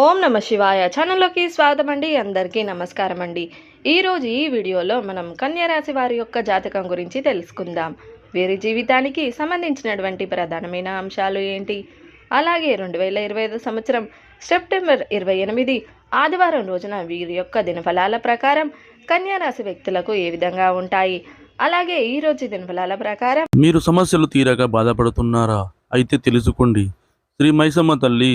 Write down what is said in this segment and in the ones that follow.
ఓం నమ శివాయ ఛానల్లోకి స్వాగతం అండి అందరికీ నమస్కారం అండి ఈరోజు ఈ వీడియోలో మనం కన్యారాశి వారి యొక్క జాతకం గురించి తెలుసుకుందాం. వీరి జీవితానికి సంబంధించినటువంటి ప్రధానమైన అంశాలు ఏంటి? అలాగే రెండు వేల ఇరవై ఐదు సంవత్సరం సెప్టెంబర్ ఇరవై ఎనిమిది ఆదివారం రోజున వీరి యొక్క దినఫలాల ప్రకారం కన్యా రాశి వ్యక్తులకు ఏ విధంగా ఉంటాయి? అలాగే ఈ రోజు దినఫలాల ప్రకారం మీరు సమస్యలు తీరగా బాధపడుతున్నారా? అయితే తెలుసుకోండి. శ్రీ మైసమ్మ తల్లి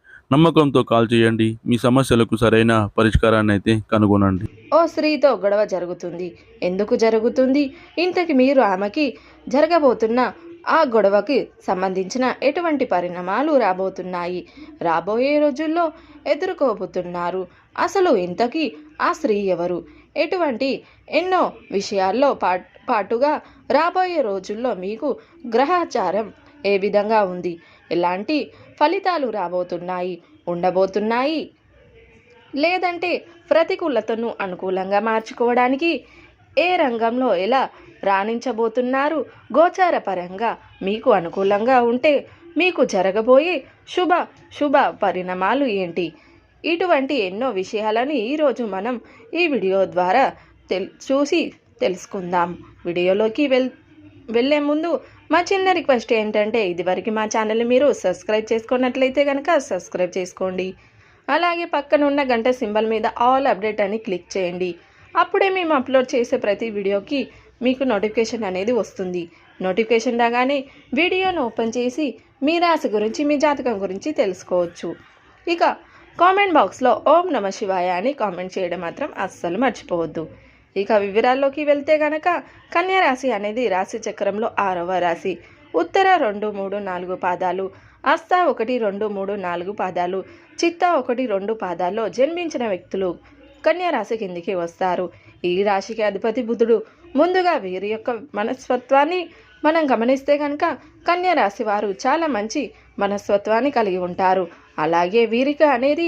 నమ్మకంతో కాల్ చేయండి. మీ సమస్యలకు సరైన పరిష్కారాన్ని అయితే కనుగొనండి. ఓ స్త్రీతో గొడవ జరుగుతుంది. ఎందుకు జరుగుతుంది? ఇంతకి మీరు ఆమెకి జరగబోతున్న ఆ గొడవకి సంబంధించిన ఎటువంటి పరిణామాలు రాబోతున్నాయి? రాబోయే రోజుల్లో ఎదుర్కోబోతున్నారు. అసలు ఇంతకీ ఆ స్త్రీ ఎవరు? ఎటువంటి ఎన్నో విషయాల్లో పా పాటుగా రాబోయే రోజుల్లో మీకు గ్రహచారం ఏ విధంగా ఉంది? ఎలాంటి ఫలితాలు రాబోతున్నాయి? ఉండబోతున్నాయి? లేదంటే ప్రతికూలతను అనుకూలంగా మార్చుకోవడానికి ఏ రంగంలో ఎలా రాణించబోతున్నారు? గోచార పరంగా మీకు అనుకూలంగా ఉంటే మీకు జరగబోయే శుభ శుభ పరిణామాలు ఏంటి? ఇటువంటి ఎన్నో విషయాలను ఈరోజు మనం ఈ వీడియో ద్వారా తెల్ చూసి తెలుసుకుందాం. వీడియోలోకి వెళ్ వెళ్ళే ముందు మా చిన్న రిక్వెస్ట్ ఏంటంటే ఇదివరకు మా ఛానల్ని మీరు సబ్స్క్రైబ్ చేసుకున్నట్లయితే కనుక సబ్స్క్రైబ్ చేసుకోండి. అలాగే పక్కన ఉన్న గంట సింబల్ మీద ఆల్ అప్డేట్ అని క్లిక్ చేయండి. అప్పుడే మేము అప్లోడ్ చేసే ప్రతి వీడియోకి మీకు నోటిఫికేషన్ అనేది వస్తుంది. నోటిఫికేషన్ రాగానే వీడియోను ఓపెన్ చేసి మీ రాశి గురించి మీ జాతకం గురించి తెలుసుకోవచ్చు. ఇక కామెంట్ బాక్స్లో ఓం నమ శివాయ అని కామెంట్ చేయడం మాత్రం అస్సలు మర్చిపోవద్దు. ఇక వివరాల్లోకి వెళ్తే గనక కన్యా రాశి అనేది రాశి చక్రంలో ఆరవ రాశి. ఉత్తర రెండు మూడు నాలుగు పాదాలు అస్త ఒకటి రెండు మూడు నాలుగు పాదాలు చిత్త ఒకటి రెండు పాదాల్లో జన్మించిన వ్యక్తులు కన్యా రాశి కిందికి వస్తారు. ఈ రాశికి అధిపతి బుధుడు. ముందుగా వీరి యొక్క మనస్తత్వాన్ని మనం గమనిస్తే కనుక కన్యా రాశి వారు చాలా మంచి మనస్తత్వాన్ని కలిగి ఉంటారు. అలాగే వీరికి అనేది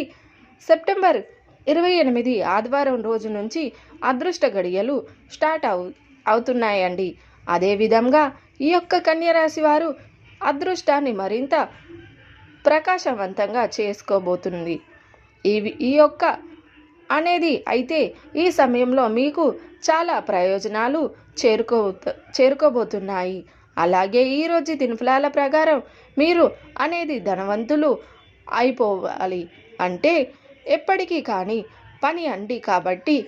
సెప్టెంబర్ ఇరవై ఎనిమిది ఆదివారం రోజు నుంచి అదృష్ట గడియలు స్టార్ట్ అవు అవుతున్నాయండి. అదేవిధంగా ఈ యొక్క కన్యరాశి వారు అదృష్టాన్ని మరింత ప్రకాశవంతంగా చేసుకోబోతుంది. ఈ ఈ యొక్క అనేది అయితే ఈ సమయంలో మీకు చాలా ప్రయోజనాలు చేరుకో చేరుకోబోతున్నాయి. అలాగే ఈరోజు దినఫలాల ప్రకారం మీరు అనేది ధనవంతులు అయిపోవాలి. అంటే ఎప్పటికీ కానీ పని అండి కాబట్టి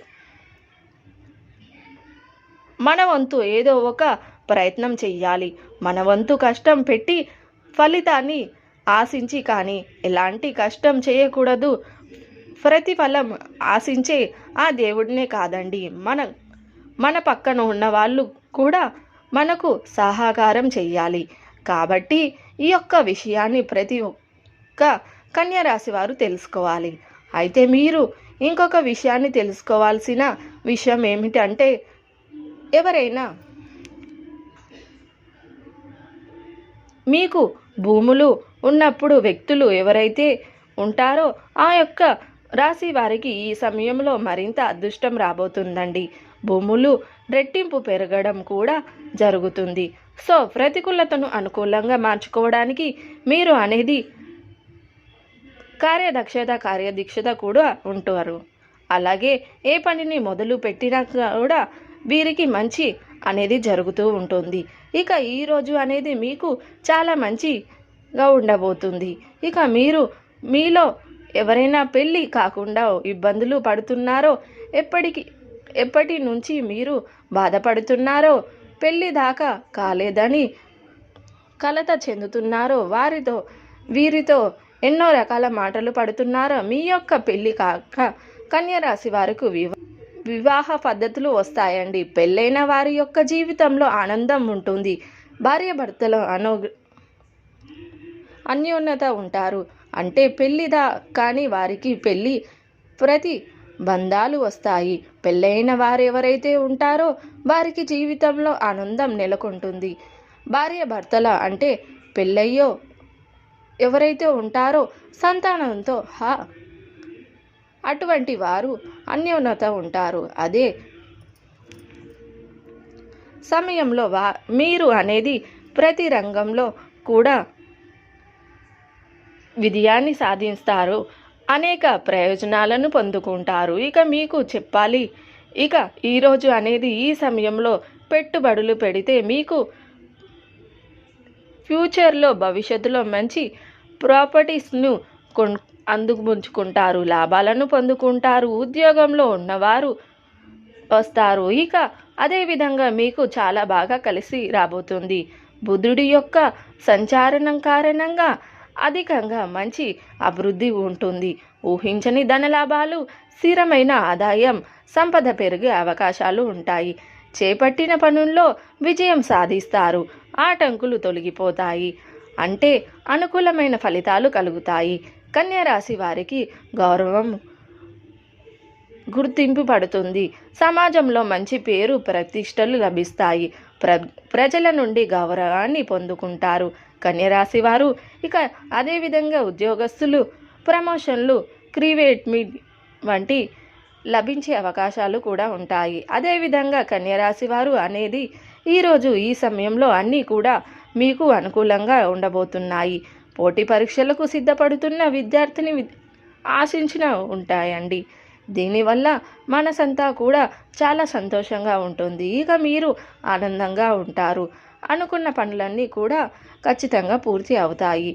మన వంతు ఏదో ఒక ప్రయత్నం చెయ్యాలి. మన వంతు కష్టం పెట్టి ఫలితాన్ని ఆశించి కానీ ఎలాంటి కష్టం చేయకూడదు. ప్రతిఫలం ఆశించే ఆ దేవుడినే కాదండి. మన మన పక్కన ఉన్న వాళ్ళు కూడా మనకు సహకారం చెయ్యాలి. కాబట్టి ఈ యొక్క విషయాన్ని ప్రతి ఒక్క కన్యా రాశి వారు తెలుసుకోవాలి. అయితే మీరు ఇంకొక విషయాన్ని తెలుసుకోవాల్సిన విషయం ఏమిటంటే ఎవరైనా మీకు భూములు ఉన్నప్పుడు వ్యక్తులు ఎవరైతే ఉంటారో ఆ యొక్క రాశి వారికి ఈ సమయంలో మరింత అదృష్టం రాబోతుందండి. భూములు రెట్టింపు పెరగడం కూడా జరుగుతుంది. సో ప్రతికూలతను అనుకూలంగా మార్చుకోవడానికి మీరు అనేది కార్యదక్షత కార్యదీక్షత కూడా ఉంటారు అలాగే ఏ పనిని మొదలు పెట్టినా కూడా వీరికి మంచి అనేది జరుగుతూ ఉంటుంది. ఇక ఈరోజు అనేది మీకు చాలా మంచిగా ఉండబోతుంది. ఇక మీరు మీలో ఎవరైనా పెళ్ళి కాకుండా ఇబ్బందులు పడుతున్నారో ఎప్పటికి ఎప్పటి నుంచి మీరు బాధపడుతున్నారో పెళ్ళి దాకా కాలేదని కలత చెందుతున్నారో వారితో వీరితో ఎన్నో రకాల మాటలు పడుతున్నారో. మీ యొక్క పెళ్ళి కాక కన్యరాశి వారికి వివా వివాహ పద్ధతులు వస్తాయండి. పెళ్ళైన వారి యొక్క జీవితంలో ఆనందం ఉంటుంది. భార్యాభర్తలు అను అన్యోన్యత ఉంటారు. అంటే పెళ్ళిదా కానీ వారికి పెళ్ళి ప్రతి బంధాలు వస్తాయి. పెళ్ళైన వారు ఎవరైతే ఉంటారో వారికి జీవితంలో ఆనందం నెలకొంటుంది. భార్య భర్తల అంటే పెళ్ళయ్యో ఎవరైతే ఉంటారో సంతానంతో హా అటువంటి వారు అన్యోన్యత ఉంటారు. అదే సమయంలో వా మీరు అనేది ప్రతి రంగంలో కూడా విజయాన్ని సాధిస్తారు. అనేక ప్రయోజనాలను పొందుకుంటారు. ఇక మీకు చెప్పాలి. ఇక ఈరోజు అనేది ఈ సమయంలో పెట్టుబడులు పెడితే మీకు ఫ్యూచర్లో భవిష్యత్తులో మంచి ప్రాపర్టీస్ను కొన్ అందుకుంచుకుంటారు లాభాలను పొందుకుంటారు. ఉద్యోగంలో ఉన్నవారు వస్తారు. ఇక అదేవిధంగా మీకు చాలా బాగా కలిసి రాబోతుంది. బుధుడి యొక్క సంచారణం కారణంగా అధికంగా మంచి అభివృద్ధి ఉంటుంది. ఊహించని ధనలాభాలు స్థిరమైన ఆదాయం సంపద పెరిగే అవకాశాలు ఉంటాయి. చేపట్టిన పనుల్లో విజయం సాధిస్తారు. ఆటంకులు తొలగిపోతాయి. అంటే అనుకూలమైన ఫలితాలు కలుగుతాయి. కన్యరాశి వారికి గౌరవం గుర్తింపు పడుతుంది. సమాజంలో మంచి పేరు ప్రతిష్టలు లభిస్తాయి. ప్ర ప్రజల నుండి గౌరవాన్ని పొందుకుంటారు. కన్యరాశి వారు ఇక అదేవిధంగా ఉద్యోగస్తులు ప్రమోషన్లు క్రివేట్ మీట్ వంటి లభించే అవకాశాలు కూడా ఉంటాయి. అదేవిధంగా కన్యరాశి వారు అనేది ఈరోజు ఈ సమయంలో అన్నీ కూడా మీకు అనుకూలంగా ఉండబోతున్నాయి. పోటీ పరీక్షలకు సిద్ధపడుతున్న విద్యార్థిని ఆశించిన ఉంటాయండి. దీనివల్ల మనసంతా కూడా చాలా సంతోషంగా ఉంటుంది. ఇక మీరు ఆనందంగా ఉంటారు అనుకున్న పనులన్నీ కూడా ఖచ్చితంగా పూర్తి అవుతాయి.